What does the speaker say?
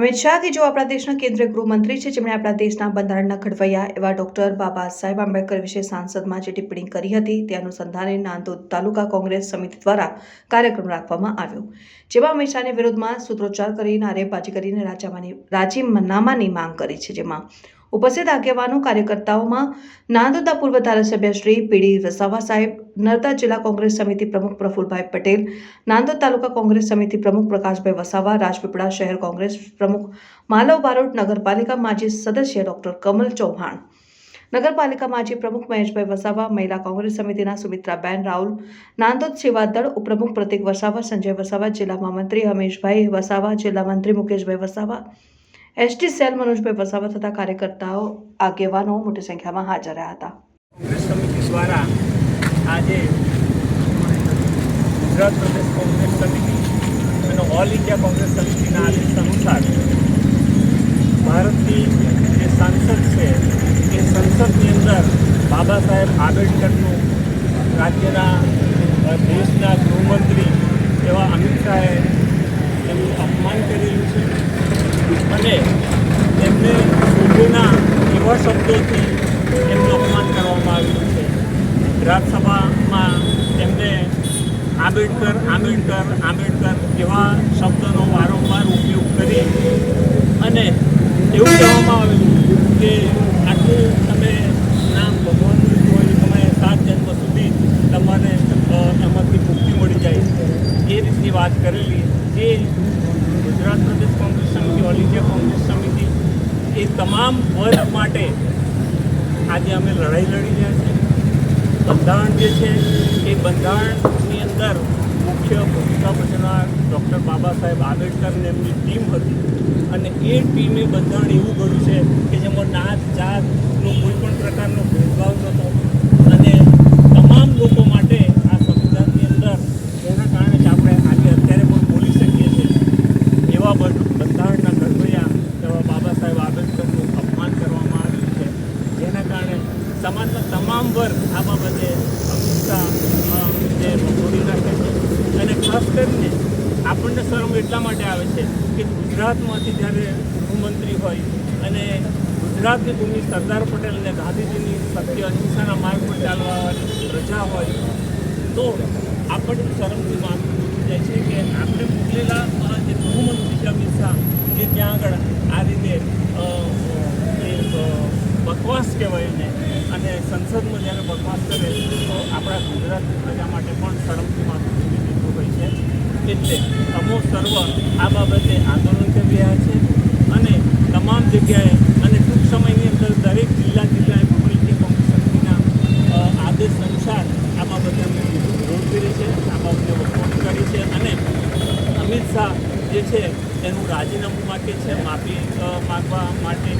અમિત શાહ જો આપણા દેશના કેન્દ્રીય ગૃહમંત્રી છે, જેમણે આપણા દેશના બંધારણના ઘડવૈયા એવા ડોક્ટર બાબા સાહેબ આંબેડકર વિશે સાંસદમાં જે ટિપ્પણી કરી હતી, તે અનુસંધાને નાંદોદ તાલુકા કોંગ્રેસ સમિતિ દ્વારા કાર્યક્રમ રાખવામાં આવ્યો. જેમાં અમિત શાહની વિરોધમાં સૂત્રોચ્ચાર કરી, નારેબાજી કરીને રાજીનામાની રાજીનામાની માંગ કરી છે, જેમાં ઉપસ્થિત આગેવાનો કાર્યકર્તાઓમાં નાંદોદા પૂર્વ ધારાસભ્ય શ્રી પીડી વસાવા સાહેબ, નર્મદા જિલ્લા કોંગ્રેસ સમિતિ પ્રમુખ પ્રફુલભાઈ પટેલ નાંદોદ તાલુકા કોંગ્રેસ સમિતિ પ્રમુખ પ્રકાશભાઈ વસાવા, રાજપીપળા શહેર કોંગ્રેસ પ્રમુખ માલવ બારોટ, નગરપાલિકા માજી સદસ્ય ડોક્ટર કમલ ચૌહાણ, નગરપાલિકા માજી પ્રમુખ મહેશભાઈ વસાવા, મહિલા કોંગ્રેસ સમિતિના સુમિત્રાબેન રાઉલ નાંદોદ સેવાદળ ઉપપ્રમુખ પ્રતિક વસાવા, સંજય વસાવા, જિલ્લા મંત્રી હમેશભાઈ વસાવા, જિલ્લા મંત્રી મુકેશભાઈ વસાવા એસટી સેલ મનોજભાઈ વસાવા તથા કાર્યકર્તાઓ આગેવાનો મોટી સંખ્યામાં હાજર રહ્યા હતા. દ્વારા આજે ગુજરાત પ્રદેશ કોંગ્રેસ સમિતિ અને ઓલ ઇન્ડિયા કોંગ્રેસ સમિતિના આદેશ અનુસાર ભારતની જે સાંસદ છે, એ સંસદની અંદર બાબા સાહેબ આંબેડકરનું રાજ્યના દેશના ગૃહમંત્રી એવા અમિત શાહે એમનું અપમાન કરેલું છે અને એમને શોભેના એવા શબ્દોથી એમનું અપમાન કરવામાં આવ્યું છે રાજ્યસભામાં એમને આંબેડકર આંબેડકર આંબેડકર એવા શબ્દનો વારંવાર ઉપયોગ કરી અને એવું કહેવામાં આવેલું કે આટલું તમે નામ ભગવાનનું હોય, તમે સાત જન્મ સુધી તમારે એમાંથી મુક્તિ મળી જાય એ રીતની વાત કરેલી. જે ગુજરાત પ્રદેશ કોંગ્રેસ સમિતિ ઓલ ઇન્ડિયા કોંગ્રેસ સમિતિ એ તમામ વર્ગ માટે આજે અમે લડાઈ લડી રહ્યા છીએ. બંધારણ જે છે, એ બંધારણની અંદર મુખ્ય ભૂમિકા ભજવનાર ડૉક્ટર બાબા સાહેબ આંબેડકરની એમની ટીમ હતી. અને એ ટીમે બંધારણ એવું ઘડ્યું છે કે જેમાં નાત જાતનો કોઈ પણ પ્રકારનો ભેદભાવ નહોતો અને તમામ લોકો માટે આ સંવિધાનની અંદર જેના કારણે જ આપણે આજે અત્યારે પણ બોલી શકીએ છીએ એવા બં- બંધારણના ઘડવૈયા એવા બાબા સાહેબ આંબેડકરનું અપમાન કરવામાં આવ્યું છે જેના કારણે સમાજના તમામ વર્ગ આ બાબતે અમિત શાહ અ, જે વખોડી રાખે છે. અને ખાસ કરીને આપણને શરમ એટલા માટે આવે છે કે ગુજરાતમાંથી જ્યારે ગૃહમંત્રી હોય અને ગુજરાતની ભૂમિ સરદાર પટેલ અને ગાંધીજીની સત્ય અહિંસાના માર્ગ પર ચાલવાની પ્રજા હોય તો આપણને શરમથી ઉઠી જાય છે કે આપણે મોકલેલા જે ગૃહમંત્રી છે અમિત શાહ જે ત્યાં આગળ આ રીતે બકવાસ કહેવાય ને સંસદમાં જ્યારે બકવાસ કરે તો આપણા ગુજરાતની પ્રજા માટે પણ શરમથી માથું ચૂકી દીધું હોય છે. એટલે અમો સર્વ આ બાબતે આંદોલન કરી રહ્યા છે અને તમામ જગ્યાએ અને ટૂંક સમયની અંદર દરેક જિલ્લા જિલ્લાએ ઓલ ઇન્ડિયા શક્તિના આદેશ અનુસાર આ બાબતે અમે વિરોધ કરી છે, આ બાબતે વખોટ કરી છે અને અમિત શાહ જે છે એનું રાજીનામું માગે છે, માફી માગવા માટે